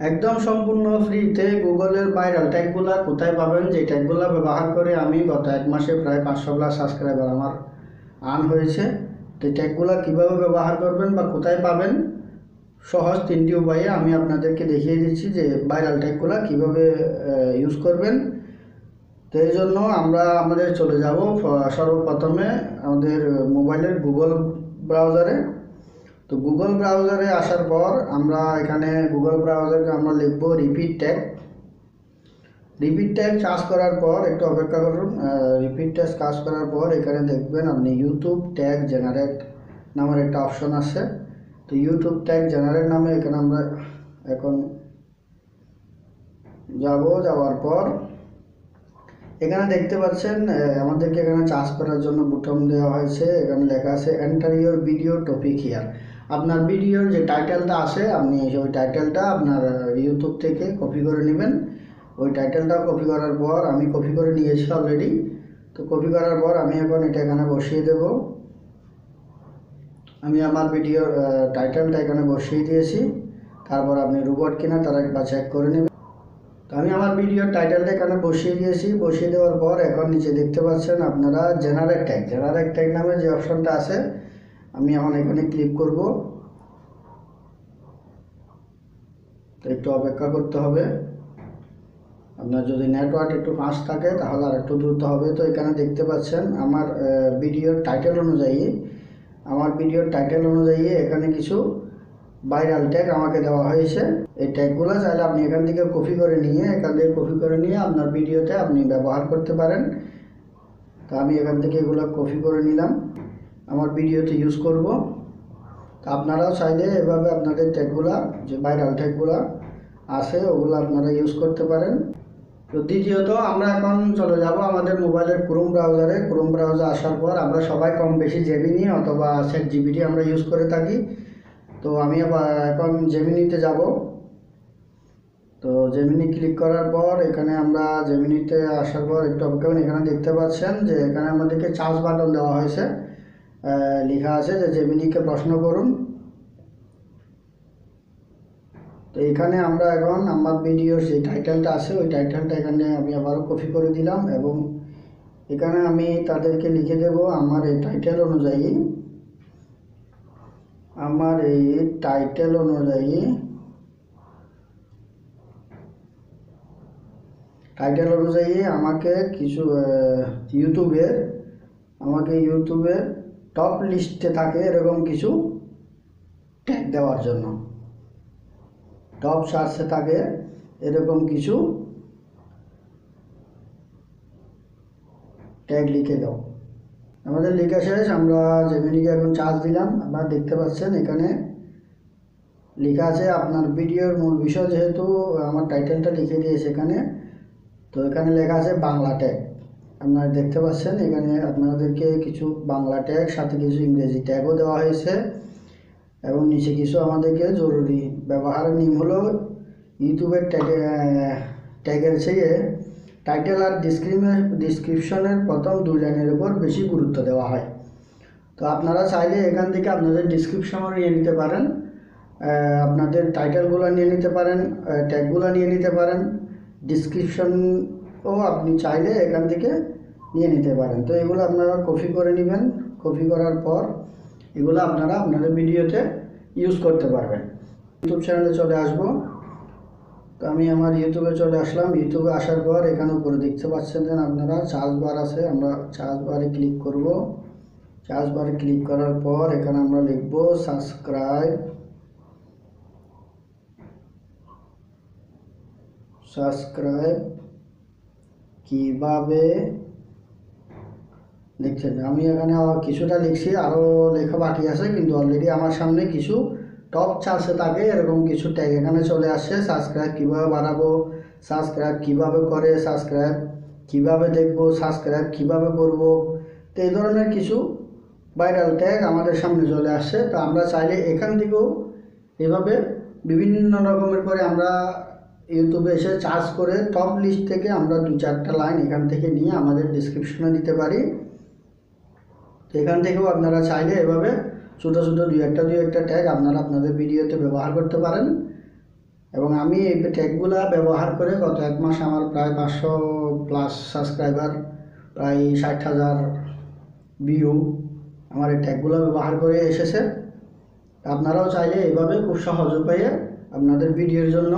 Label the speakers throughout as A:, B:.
A: একদম সম্পূর্ণ ফ্রিতে গুগলের ভাইরাল ট্যাগগুলো কোথায় পাবেন? যে ট্যাগগুলো ব্যবহার করে আমি গত এক মাসে প্রায় পাঁচশো প্লাস সাবস্ক্রাইবার আমার আর্ন হয়েছে। তো এই ট্যাগগুলো কীভাবে ব্যবহার করবেন বা কোথায় পাবেন? সহজ তিনটি উপায়ে আমি আপনাদেরকে দেখিয়ে দিচ্ছি যে ভাইরাল ট্যাগগুলো কীভাবে ইউজ করবেন। তো এই জন্য আমরা আমাদের চলে যাব সর্বপ্রথমে আমাদের মোবাইলের গুগল ব্রাউজারে। তো গুগল ব্রাউজারে আসার পর আমরা এখানে গুগল ব্রাউজারে আমরা লিখব repeat tag repeat tag charge করার পর, একটু অপেক্ষা করুন রিপিট ট্যাগ কাজ করার পর এখানে দেখবেন আপনি ইউটিউব ট্যাগ জেনারেট নামের একটা অপশন আছে। তো ইউটিউব ট্যাগ জেনারেট নামে এখানে আমরা এখন যাব, যাওয়ার পর এখানে দেখতে পাচ্ছেন আমাদেরকে এখানে চার্জ করার জন্য বুটন দেওয়া হয়েছে। এখানে লেখা আছে enter your video topic here আপনার ভিডিওর যে টাইটেলটা আছে, আপনি ওই টাইটেলটা আপনার ইউটিউব থেকে কপি করে নেবেন। ওই টাইটেলটা কপি করার পর আমি কপি করে নিয়েছি অলরেডি তো কপি করার পর আমি এখন এটা এখানে বসিয়ে দেব। আমি আমার ভিডিওর টাইটেলটা এখানে বসিয়ে দিয়েছি। তারপর আপনি রোবট কিনা তারা একবার চেক করে নেবেন। তো আমি আমার ভিডিওর টাইটেলটা এখানে বসিয়ে দিয়েছি। বসিয়ে দেওয়ার পর এখন নিচে দেখতে পাচ্ছেন আপনারা জেনারেট ট্যাগ জেনারেট ট্যাগ নামে যে অপশনটা আছে আমি এখন এখানে ক্লিক করব। তো একটু অপেক্ষা করতে হবে। আপনার যদি নেটওয়ার্ক একটু ফাস্ট থাকে, তাহলে আর একটু দ্রুত হবে। তো এখানে দেখতে পাচ্ছেন, আমার ভিডিওর টাইটেল অনুযায়ী, আমার ভিডিওর টাইটেল অনুযায়ী এখানে কিছু ভাইরাল ট্যাগ আমাকে দেওয়া হয়েছে। এই ট্যাগগুলো চাইলে আপনি এখান থেকে কপি করে নিয়ে, এখান থেকে কপি করে নিয়ে আপনার ভিডিওতে আপনি ব্যবহার করতে পারেন। তো আমি এখান থেকে এগুলো কপি করে নিলাম। আমার ভিডিওতে ইউজ করব। তো আপনারাও চাইলে এভাবে আপনাদের ট্যাগগুলো যে ভাইরাল ট্যাগগুলো আছে, ওগুলো আপনারা ইউজ করতে পারেন। তো দ্বিতীয়ত, আমরা এখন চলে যাব আমাদের মোবাইলের ক্রোম ব্রাউজারে ক্রোম ব্রাউজার আসার পর আমরা সবাই কম বেশি জেমিনি অথবা সেট জিবিটি আমরা ইউজ করে থাকি। তো আমি এখন জেমিনিতে যাব। তো জেমিনি ক্লিক করার পর এখানে আমরা জেমিনিতে আসার পর একটু অপেক্ষা এখানে দেখতে পাচ্ছেন যে এখানে আমাদেরকে চার্জ বাটন দেওয়া হয়েছে। লেখা আছে যে জেমিনিকে প্রশ্ন করুন। তো এখানে আমরা এখন আমার ভিডিওর যে টাইটেলটা আছে, ওই টাইটেলটা এখানে আমি আবারও কপি করে দিলাম এবং এখানে আমি তাদেরকে লিখে দেব আমার এই টাইটেল অনুযায়ী। আমার এই টাইটেল অনুযায়ী টাইটেল অনুযায়ী আমাকে কিছু ইউটিউবের আমাকে ইউটিউবের টপ লিস্টে থাকে এরকম কিছু ট্যাগ দেওয়ার জন্য। টপ সার্চে থাকে এরকম কিছু ট্যাগ লিখে দাও। আমাদের লেখা শেষ, আমরা জেমিনিকে এখন চার্জ দিলাম। আপনারা দেখতে পাচ্ছেন এখানে লেখা আছে, আপনার ভিডিওর মূল বিষয় যেহেতু আমার টাইটেলটা লিখে দিয়েছে এখানে, তো এখানে লেখা আছে বাংলা ট্যাগ আপনারা দেখতে পাচ্ছেন, এখানে আপনাদেরকে কিছু বাংলা ট্যাগ সাথে কিছু ইংরেজি ট্যাগও দেওয়া হয়েছে। এবং নিচে কিছু আমাদেরকে জরুরি ব্যবহারের নিয়ম হলো ইউটিউবের ট্যাগে ট্যাগের চেয়ে টাইটেল আর ডিসক্রিমে ডিসক্রিপশনের প্রথম দুই লাইনের উপর বেশি গুরুত্ব দেওয়া হয়। তো আপনারা চাইলে এখান থেকে আপনাদের ডিসক্রিপশনও নিয়ে নিতে পারেন আপনাদের টাইটেলগুলো নিয়ে নিতে পারেন ট্যাগগুলো নিয়ে নিতে পারেন ডিসক্রিপশনও আপনি চাইলে এখান থেকে নিয়ে নিতে পারেন। তো এগুলো আপনারা কপি করে নেবেন। কপি করার পর এগুলো আপনারা আপনাদের ভিডিওতে ইউজ করতে পারবেন। ইউটিউব চ্যানেলে চলে আসব। তো আমি আমার ইউটিউবে চলে আসলাম। ইউটিউবে আসার পর এখানে উপরে দেখতে পাচ্ছেন যে আপনারা চার্জ বার আছে। আমরা চার্জ বারে ক্লিক করব। চার্জ বারে ক্লিক করার পর এখানে আমরা লিখব সাবস্ক্রাইব সাবস্ক্রাইব কীভাবে লিখছেন? আমি এখানে কিছুটা লিখছি আরও লেখা বাকি আছে, কিন্তু অলরেডি আমার সামনে কিছু টপ চার্জে থাকে, এরকম কিছু ট্যাগ এখানে চলে আসছে। সাবস্ক্রাইব কীভাবে বাড়াবো? সাবস্ক্রাইব কীভাবে করে? সাবস্ক্রাইব কীভাবে দেখব? সাবস্ক্রাইব কীভাবে করব? তো এই ধরনের কিছু ভাইরাল ট্যাগ আমাদের সামনে চলে আসছে। তো আমরা চাইলে এখান থেকেও এভাবে বিভিন্ন রকমের করে আমরা ইউটিউবে এসে চার্জ করে টপ লিস্ট থেকে আমরা দু চারটা লাইন এখান থেকে নিয়ে আমাদের ডিসক্রিপশনে দিতে পারি। তো এখান থেকেও আপনারা চাইলে এভাবে ছোটো ছোটো দুই একটা দু একটা ট্যাগ আপনারা আপনাদের ভিডিওতে ব্যবহার করতে পারেন। এবং আমি এই ট্যাগগুলা ব্যবহার করে গত এক মাস আমার প্রায় পাঁচশো প্লাস সাবস্ক্রাইবার প্রায় ষাট হাজার ভিউ আমার এই ট্যাগগুলো ব্যবহার করে এসেছে। আপনারাও চাইলে এইভাবে খুব সহজ উপায়ে আপনাদের ভিডিওর জন্য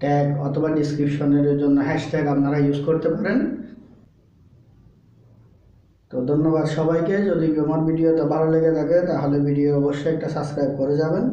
A: ট্যাগ অথবা ডিসক্রিপশনের জন্য হ্যাশট্যাগ আপনারা ইউজ করতে পারেন। তো ধন্যবাদ সবাইকে। যদি আমার ভিডিওটা ভালো লেগে থাকে, তাহলে ভিডিও অবশ্যই একটা সাবস্ক্রাইব করে যাবেন।